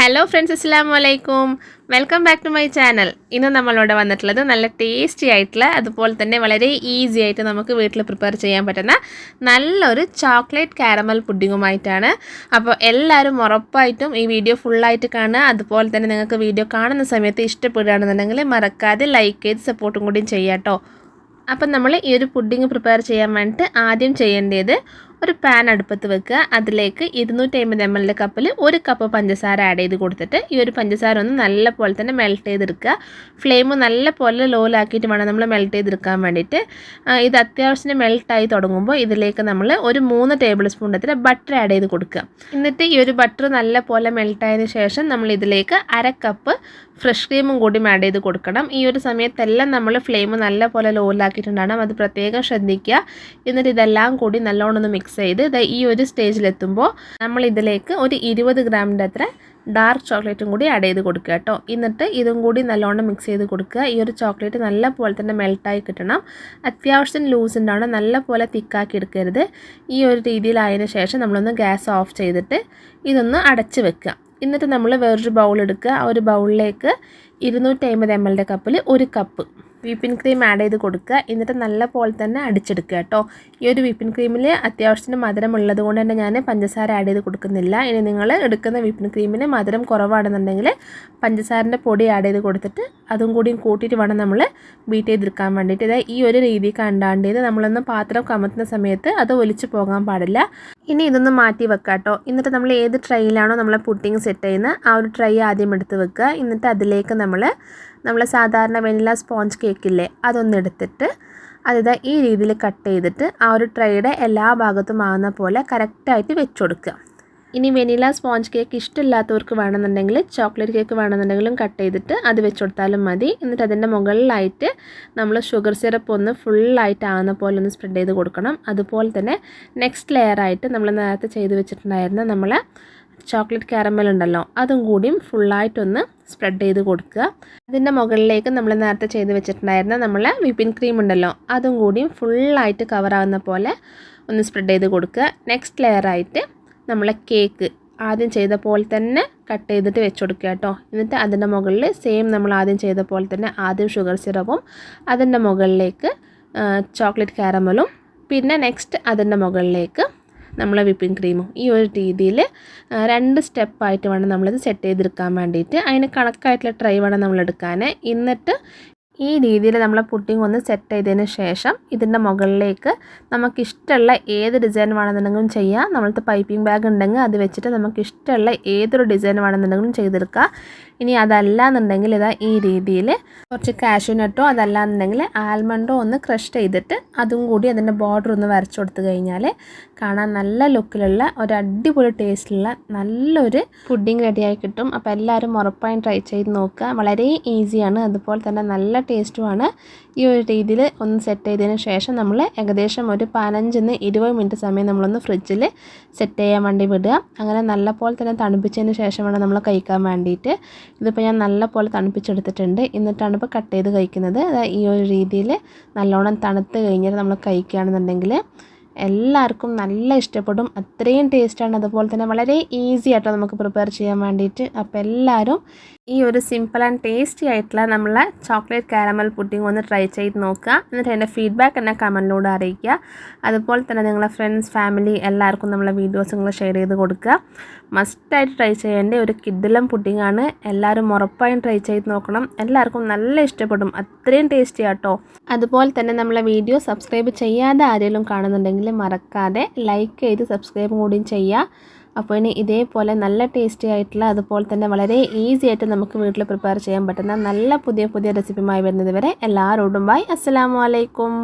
Hello friends അസ്സാം വലൈക്കും welcome back to my channel ഇന്ന് നമ്മളിവിടെ വന്നിട്ടുള്ളത് നല്ല ടേസ്റ്റി ആയിട്ടുള്ള അതുപോലെ തന്നെ വളരെ ഈസി ആയിട്ട് നമുക്ക് വീട്ടിൽ പ്രിപ്പയർ ചെയ്യാൻ പറ്റുന്ന നല്ലൊരു ചോക്ലേറ്റ് കാരമൽ പുഡിങ്ങുമായിട്ടാണ് അപ്പോൾ എല്ലാവരും ഉറപ്പായിട്ടും ഈ വീഡിയോ ഫുള്ളായിട്ട് കാണുക. അതുപോലെ തന്നെ നിങ്ങൾക്ക് വീഡിയോ കാണുന്ന സമയത്ത് ഇഷ്ടപ്പെടുകയാണെന്നുണ്ടെങ്കിൽ മറക്കാതെ ലൈക്ക് ചെയ്ത് സപ്പോർട്ടും കൂടിയും ചെയ്യാം കേട്ടോ അപ്പം നമ്മൾ ഈ ഒരു പുഡിങ് പ്രിപ്പയർ ചെയ്യാൻ വേണ്ടിയിട്ട് ആദ്യം ചെയ്യേണ്ടത് ഒരു പാൻ അടുപ്പത്ത് വെക്കുക. അതിലേക്ക് ഇരുന്നൂറ്റി അമ്പത് എം എല്ലിന്റെ കപ്പിൽ ഒരു കപ്പ് പഞ്ചസാര ആഡ് ചെയ്ത് കൊടുത്തിട്ട് ഈ ഒരു പഞ്ചസാര ഒന്ന് നല്ല പോലെ തന്നെ മെൽറ്റ് ചെയ്തെടുക്കുക. ഫ്ലെയിം നല്ല പോലെ ലോലാക്കിയിട്ട് വേണം നമ്മൾ മെൽറ്റ് ചെയ്തെടുക്കാൻ വേണ്ടിയിട്ട്. ഇത് അത്യാവശ്യത്തിന് മെൽറ്റായി തുടങ്ങുമ്പോൾ ഇതിലേക്ക് നമ്മൾ ഒരു മൂന്ന് ടേബിൾ സ്പൂൺ എത്ര ബട്ടർ ആഡ് ചെയ്ത് കൊടുക്കുക. എന്നിട്ട് ഈ ഒരു ബട്ടർ നല്ല പോലെ മെൽട്ടായതിനു ശേഷം നമ്മൾ ഇതിലേക്ക് അര കപ്പ് ഫ്രഷ് ക്രീമും കൂടി ആഡ് ചെയ്ത് കൊടുക്കണം. ഈ ഒരു സമയത്തെല്ലാം നമ്മൾ ഫ്ലെയിം നല്ല പോലെ ലോലാക്കിയിട്ടുണ്ടാകണം അത് പ്രത്യേകം ശ്രദ്ധിക്കുക. എന്നിട്ട് ഇതെല്ലാം കൂടി നല്ലോണം ഒന്ന് മിക്സ് ചെയ്ത് ഇത് ഈ ഒരു സ്റ്റേജിലെത്തുമ്പോൾ നമ്മൾ ഇതിലേക്ക് ഒരു ഇരുപത് ഗ്രാമിന്റെ അത്ര ഡാർക്ക് ചോക്ലേറ്റും കൂടി ആഡ് ചെയ്ത് കൊടുക്കുക കേട്ടോ. എന്നിട്ട് ഇതും കൂടി നല്ലോണം മിക്സ് ചെയ്ത് കൊടുക്കുക. ഈ ഒരു ചോക്ലേറ്റ് നല്ല പോലെ തന്നെ മെൽട്ടായി കിട്ടണം. അത്യാവശ്യത്തിന് ലൂസ് ഉണ്ടാവണം. നല്ല പോലെ തിക്കാക്കി എടുക്കരുത്. ഈ ഒരു രീതിയിലായതിനു ശേഷം നമ്മളൊന്ന് ഗ്യാസ് ഓഫ് ചെയ്തിട്ട് ഇതൊന്ന് അടച്ച് വെക്കുക. എന്നിട്ട് നമ്മൾ വേറൊരു ബൗൾ എടുക്കുക. ആ ഒരു ബൗളിലേക്ക് ഇരുന്നൂറ്റി അമ്പത് എം എല്ലിന്റെ കപ്പിൽ ഒരു കപ്പ് വിപ്പിൻ ക്രീം ആഡ് ചെയ്ത് കൊടുക്കുക. എന്നിട്ട് നല്ല പോലെ തന്നെ അടിച്ചെടുക്കുക കേട്ടോ. ഈ ഒരു വിപ്പിൻ ക്രീമിൽ അത്യാവശ്യത്തിന് മധുരം ഉള്ളത് കൊണ്ട് തന്നെ ഞാൻ പഞ്ചസാര ആഡ് ചെയ്ത് കൊടുക്കുന്നില്ല. ഇനി നിങ്ങൾ എടുക്കുന്ന വിപ്പിൻ ക്രീമിന് മധുരം കുറവാണെന്നുണ്ടെങ്കിൽ പഞ്ചസാരന്റെ പൊടി ആഡ് ചെയ്ത് കൊടുത്തിട്ട് അതും കൂടിയും കൂട്ടിയിട്ട് വേണം നമ്മൾ ബീറ്റ് ചെയ്തെടുക്കാൻ വേണ്ടിയിട്ട്. ഇത് ഈ ഒരു രീതി കണ്ടാണ്ട് ഇത് നമ്മളൊന്ന് പാത്രം കമത്തുന്ന സമയത്ത് അത് ഒലിച്ചു പോകാൻ പാടില്ല. ഇനി ഇതൊന്ന് മാറ്റി വെക്കുക കേട്ടോ എന്നിട്ട് നമ്മൾ ഏത് ട്രൈയിലാണോ നമ്മളെ പുട്ടിങ് സെറ്റ് ചെയ്യുന്നത് ആ ഒരു ട്രൈ ആദ്യം എടുത്ത് വെക്കുക. എന്നിട്ട് അതിലേക്ക് നമ്മൾ നമ്മൾ സാധാരണ വെനില സ്പോഞ്ച് കേക്കില്ലേ അതൊന്ന് എടുത്തിട്ട് അതായത് ഈ രീതിയിൽ കട്ട് ചെയ്തിട്ട് ആ ഒരു ട്രൈയുടെ എല്ലാ ഭാഗത്തും ആകുന്ന പോലെ കറക്റ്റായിട്ട് വെച്ചു കൊടുക്കുക. ഇനി വെനില സ്പോഞ്ച് കേക്ക് ഇഷ്ടമില്ലാത്തവർക്ക് വേണമെന്നുണ്ടെങ്കിൽ ചോക്ലേറ്റ് കേക്ക് വേണമെന്നുണ്ടെങ്കിലും കട്ട് ചെയ്തിട്ട് അത് വെച്ച് കൊടുത്താലും മതി. എന്നിട്ട് അതിന്റെ മുകളിലായിട്ട് നമ്മൾ ഷുഗർ സിറപ്പ് ഒന്ന് ഫുള്ളായിട്ട് ആകുന്ന പോലെ ഒന്ന് സ്പ്രെഡ് ചെയ്ത് കൊടുക്കണം. അതുപോലെ തന്നെ നെക്സ്റ്റ് ലെയറായിട്ട് നമ്മൾ നേരത്തെ ചെയ്ത് വെച്ചിട്ടുണ്ടായിരുന്ന നമ്മൾ ചോക്ലേറ്റ് കാരമൽ ഉണ്ടല്ലോ അതും കൂടിയും ഫുള്ളായിട്ടൊന്ന് സ്പ്രെഡ് ചെയ്ത് കൊടുക്കുക. അതിന്റെ മുകളിലേക്ക് നമ്മൾ നേരത്തെ ചെയ്ത് വെച്ചിട്ടുണ്ടായിരുന്ന നമ്മൾ വിപ്പിൻ ക്രീം ഉണ്ടല്ലോ അതും കൂടിയും ഫുള്ളായിട്ട് കവർ ആവുന്ന പോലെ ഒന്ന് സ്പ്രെഡ് ചെയ്ത് കൊടുക്കുക. നെക്സ്റ്റ് ലെയറായിട്ട് നമ്മളെ കേക്ക് ആദ്യം ചെയ്ത പോലെ തന്നെ കട്ട് ചെയ്തിട്ട് വെച്ച് കൊടുക്കുക കേട്ടോ. എന്നിട്ട് അതിന്റെ മുകളിൽ സെയിം നമ്മൾ ആദ്യം ചെയ്ത പോലെ തന്നെ ആദ്യം ഷുഗർ സിറപ്പും അതിന്റെ മുകളിലേക്ക് ചോക്ലേറ്റ് കാരമലും പിന്നെ നെക്സ്റ്റ് അതിന്റെ മുകളിലേക്ക് നമ്മളെ വിപ്പിംഗ് ക്രീമും ഈ ഒരു രീതിയിൽ രണ്ട് സ്റ്റെപ്പായിട്ട് വേണം നമ്മളിത് സെറ്റ് ചെയ്തെടുക്കാൻ വേണ്ടിയിട്ട്. അതിന് കണക്കായിട്ടുള്ള ട്രൈ വേണം നമ്മൾ എടുക്കാൻ എന്നിട്ട് ഈ രീതിയിൽ നമ്മൾ പുഡിംഗ് ഒന്ന് സെറ്റ് ചെയ്തതിന് ശേഷം ഇതിന്റെ മുകളിലേക്ക് നമുക്കിഷ്ടമുള്ള ഏത് ഡിസൈൻ വേണമെന്നുണ്ടെങ്കിലും ചെയ്യാം. നമ്മളത്തെ പൈപ്പിംഗ് ബാഗ് ഉണ്ടെങ്കിൽ അത് വെച്ചിട്ട് നമുക്ക് ഇഷ്ടമുള്ള ഏതൊരു ഡിസൈൻ വേണമെന്നുണ്ടെങ്കിലും ചെയ്തെടുക്കാം. ഇനി അതല്ല എന്നുണ്ടെങ്കിൽ ഇതാ ഈ രീതിയിൽ കുറച്ച് കാഷ്യൂനട്ടോ അതല്ല എന്നുണ്ടെങ്കിൽ ആൽമണ്ടോ ഒന്ന് ക്രഷ് ചെയ്തിട്ട് അതും കൂടി അതിന്റെ ബോർഡർ ഒന്ന് വരച്ചു കൊടുത്തു കഴിഞ്ഞാൽ കാണാൻ നല്ല ലുക്കിലുള്ള ഒരു അടിപൊളി ടേസ്റ്റിലുള്ള നല്ലൊരു പുഡിംഗ് റെഡിയായി കിട്ടും. അപ്പോൾ എല്ലാവരും ഉറപ്പായും ട്രൈ ചെയ്ത് നോക്കുക. വളരെ ഈസിയാണ് അതുപോലെ തന്നെ നല്ല ടേസ്റ്റുമാണ്. ഈ ഒരു രീതിയിൽ ഒന്ന് സെറ്റ് ചെയ്തതിന് ശേഷം നമ്മൾ ഏകദേശം ഒരു പതിനഞ്ചിന്ന് ഇരുപത് മിനിറ്റ് സമയം നമ്മളൊന്ന് ഫ്രിഡ്ജിൽ സെറ്റ് ചെയ്യാൻ വേണ്ടി വിടുക. അങ്ങനെ നല്ല പോലെ തന്നെ തണുപ്പിച്ചതിന് ശേഷം വേണം നമ്മൾ കഴിക്കാൻ വേണ്ടിയിട്ട്. ഇതിപ്പോൾ ഞാൻ നല്ല പോലെ തണുപ്പിച്ചെടുത്തിട്ടുണ്ട്. എന്നിട്ടാണ് ഇപ്പോൾ കട്ട് ചെയ്ത് കഴിക്കുന്നത്. ഈ ഒരു രീതിയിൽ നല്ലോണം തണുത്ത് കഴിഞ്ഞിട്ട് നമ്മൾ കഴിക്കുകയാണെന്നുണ്ടെങ്കിൽ എല്ലാവർക്കും നല്ല ഇഷ്ടപ്പെടും. അത്രയും ടേസ്റ്റാണ് അതുപോലെ തന്നെ വളരെ ഈസി ആയിട്ടോ നമുക്ക് പ്രിപ്പയർ ചെയ്യാൻ വേണ്ടിയിട്ട്. അപ്പോൾ എല്ലാവരും ഈ ഒരു സിമ്പിൾ ആൻഡ് ടേസ്റ്റി ആയിട്ടുള്ള നമ്മളെ ചോക്ലേറ്റ് കാരമൽ പുഡിംഗ് ഒന്ന് ട്രൈ ചെയ്ത് നോക്കുക. എന്നിട്ട് എന്റെ ഫീഡ്ബാക്ക് എന്നെ കമന്റിലൂടെ അറിയിക്കുക. അതുപോലെ തന്നെ നിങ്ങളുടെ ഫ്രണ്ട്സ് ഫാമിലി എല്ലാവർക്കും നമ്മളെ വീഡിയോസ് നിങ്ങൾ ഷെയർ ചെയ്ത് കൊടുക്കുക. മസ്റ്റായിട്ട് ട്രൈ ചെയ്യേണ്ട ഒരു കിഡിലം പുഡിംഗ് ആണ്. എല്ലാവരും ഉറപ്പായും ട്രൈ ചെയ്ത് നോക്കണം. എല്ലാവർക്കും നല്ല ഇഷ്ടപ്പെടും. അത്രയും ടേസ്റ്റി ആട്ടോ. അതുപോലെ തന്നെ നമ്മളെ വീഡിയോ സബ്സ്ക്രൈബ് ചെയ്യാതെ ആരെങ്കിലും കാണുന്നുണ്ടെങ്കിൽ മറക്കാതെ ലൈക്ക് ചെയ്ത് സബ്സ്ക്രൈബ് കൂടിയും ചെയ്യുക. അപ്പോൾ ഇനി ഇതേപോലെ നല്ല ടേസ്റ്റി ആയിട്ടുള്ള അതുപോലെ തന്നെ വളരെ ഈസി ആയിട്ട് നമുക്ക് വീട്ടിൽ പ്രിപ്പയർ ചെയ്യാൻ പറ്റുന്ന നല്ല പുതിയ പുതിയ റെസിപ്പിയുമായി വരുന്നത് വരെ എല്ലാവരോടും ബൈ അസ്സലാമു അലൈക്കും.